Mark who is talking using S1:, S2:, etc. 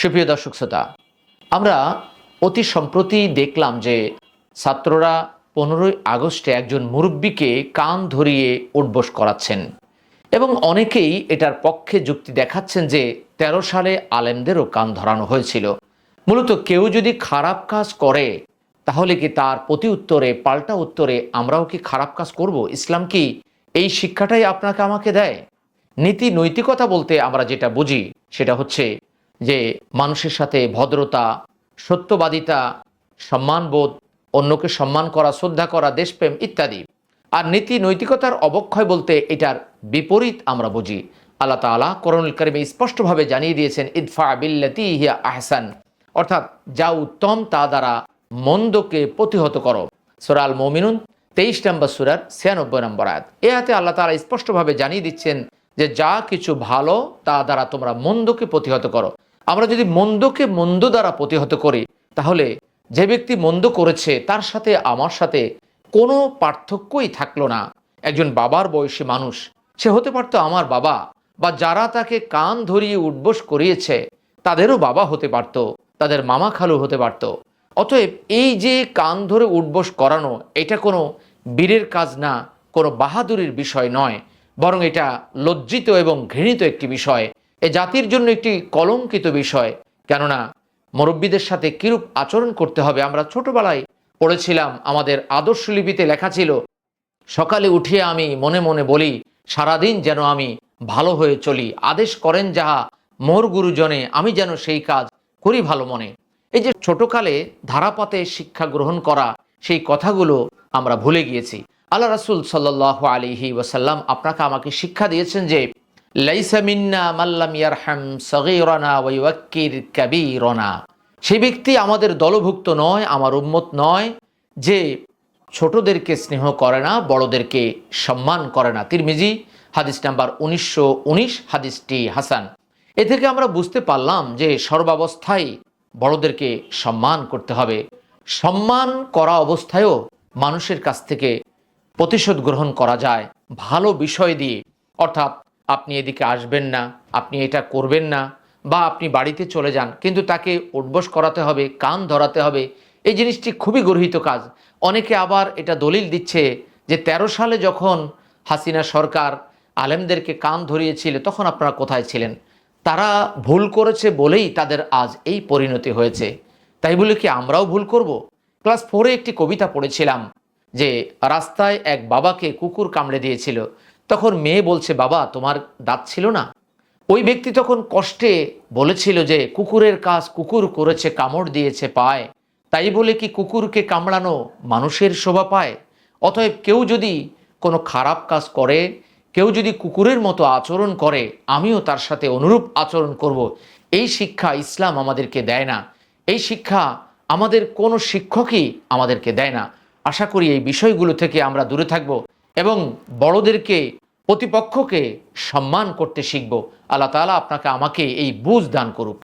S1: সুপ্রিয় দর্শক শ্রোতা, আমরা অতি সম্প্রতি দেখলাম যে ছাত্ররা পনেরোই আগস্টে একজন মুরব্বীকে কান ধরিয়ে উঠবোস করাচ্ছেন এবং অনেকেই এটার পক্ষে যুক্তি দেখাচ্ছেন যে তেরো সালে আলেমদেরও কান ধরানো হয়েছিল। মূলত কেউ যদি খারাপ কাজ করে, তাহলে কি তার প্রতি উত্তরে, পাল্টা উত্তরে আমরাও কি খারাপ কাজ করব? ইসলাম কি এই শিক্ষাটাই আপনাকে আমাকে দেয়? নীতি নৈতিকতা বলতে আমরা যেটা বুঝি, সেটা হচ্ছে যে মানুষের সাথে ভদ্রতা, সত্যবাদিতা, সম্মানবোধ, অন্যকে সম্মান করা, শ্রদ্ধা করা, দেশপ্রেম ইত্যাদি। আর নীতি নৈতিকতার অবক্ষয় বলতে এটার বিপরীত আমরা বুঝি। আল্লাহ তালা করণুল করিমে স্পষ্টভাবে জানিয়ে দিয়েছেন, ইদফা বিল্লাতি হিয়া আহসান। অর্থাৎ, যা উত্তম, তা দ্বারা মন্দকে প্রতিহত করো। সুরাল মমিনুন তেইশ নম্বর সুরার ছিয়ানব্বই নম্বর আয়াত। এ হাতে আল্লাহ তালা স্পষ্টভাবে জানিয়ে দিচ্ছেন যে, যা কিছু ভালো, তা দ্বারা তোমরা মন্দকে প্রতিহত করো। আমরা যদি মন্দকে মন্দ দ্বারা প্রতিহত করি, তাহলে যে ব্যক্তি মন্দ করেছে, তার সাথে, আমার সাথে কোনো পার্থক্যই থাকল না। একজন বাবার বয়সী মানুষ, সে হতে পারতো আমার বাবা, বা যারা তাকে কান ধরিয়ে উঠবোস করিয়েছে, তাদেরও বাবা হতে পারত, তাদের মামা খালু হতে পারত। অতএব এই যে কান ধরে উঠবোস করানো, এটা কোনো বীরের কাজ না, কোনো বাহাদুরির বিষয় নয়, বরং এটা লজ্জিত এবং ঘৃণিত একটি বিষয়। এ জাতির জন্য একটি কলঙ্কিত বিষয়। কেননা, মুরব্বীদের সাথে কিরূপ আচরণ করতে হবে? আমরা ছোটবেলায় পড়েছিলাম, আমাদের আদর্শ লিপিতে লেখা ছিল, সকালে উঠিয়ে আমি মনে মনে বলি, সারাদিন যেন আমি ভালো হয়ে চলি। আদেশ করেন যাহা মোর গুরুজনে, আমি যেন সেই কাজ করি ভালো মনে। এই যে ছোটকালে ধারাপাতে শিক্ষা গ্রহণ করা, সেই কথাগুলো আমরা ভুলে গিয়েছি। আল্লাহ রাসুল সাল্লাহ আলিহি ওয়াসাল্লাম আপনাকে আমাকে শিক্ষা দিয়েছেন যে সেই ব্যক্তি আমাদের দলভুক্ত নয়, আমার উম্মত নয়, যে ছোটদেরকে স্নেহ করে না, বড়দেরকে সম্মান করে না। তিরমিজি, হাদিস নাম্বার উনিশশো উনিশ, হাদিসটি হাসান। এ থেকে আমরা বুঝতে পারলাম যে সর্বাবস্থায় বড়দেরকে সম্মান করতে হবে। সম্মান করা অবস্থায়ও মানুষের কাছ থেকে প্রতিশোধ গ্রহণ করা যায়। ভালো বিষয় দিয়ে, অর্থাৎ আপনি এদিকে আসবেন না, আপনি এটা করবেন না বা আপনি বাড়িতে চলে যান, কিন্তু তাকে উঠবস করাতে হবে, কান ধরাতে হবে। এই জিনিসটি খুবই গর্হিত কাজ। অনেকে আবার এটা দলিল দিচ্ছে যে ১৩ সালে যখন হাসিনা সরকার আলেমদেরকে কান ধরিয়েছিল, তখন আপনারা কোথায় ছিলেন? তারা ভুল করেছে বলেই তাদের আজ এই পরিণতি হয়েছে। তাই বলে কি আমরাও ভুল করব? ক্লাস ফোরে একটি কবিতা পড়েছিলাম যে, রাস্তায় এক বাবাকে কুকুর কামড়ে দিয়েছিল। তখন মেয়ে বলছে, বাবা, তোমার দাঁত ছিল না? ওই ব্যক্তি তখন কষ্টে বলেছিল যে, কুকুরের কাজ কুকুর করেছে, কামড় দিয়েছে পায়। তাই বলে কি কুকুরকে কামড়ানো মানুষের শোভা পায়? অতএব কেউ যদি কোনো খারাপ কাজ করে, কেউ যদি কুকুরের মতো আচরণ করে, আমিও তার সাথে অনুরূপ আচরণ করব। এই শিক্ষা ইসলাম আমাদেরকে দেয় না। এই শিক্ষা আমাদের কোনো শিক্ষকই আমাদেরকে দেয় না। আশা করি এই বিষয়গুলো থেকে আমরা দূরে থাকব। এবং বড়দেরকে প্রতিপক্ষকে সম্মান করতে শিখব। আল্লাহ তালা আপনাকে আমাকে এই বুঝ দান করুক।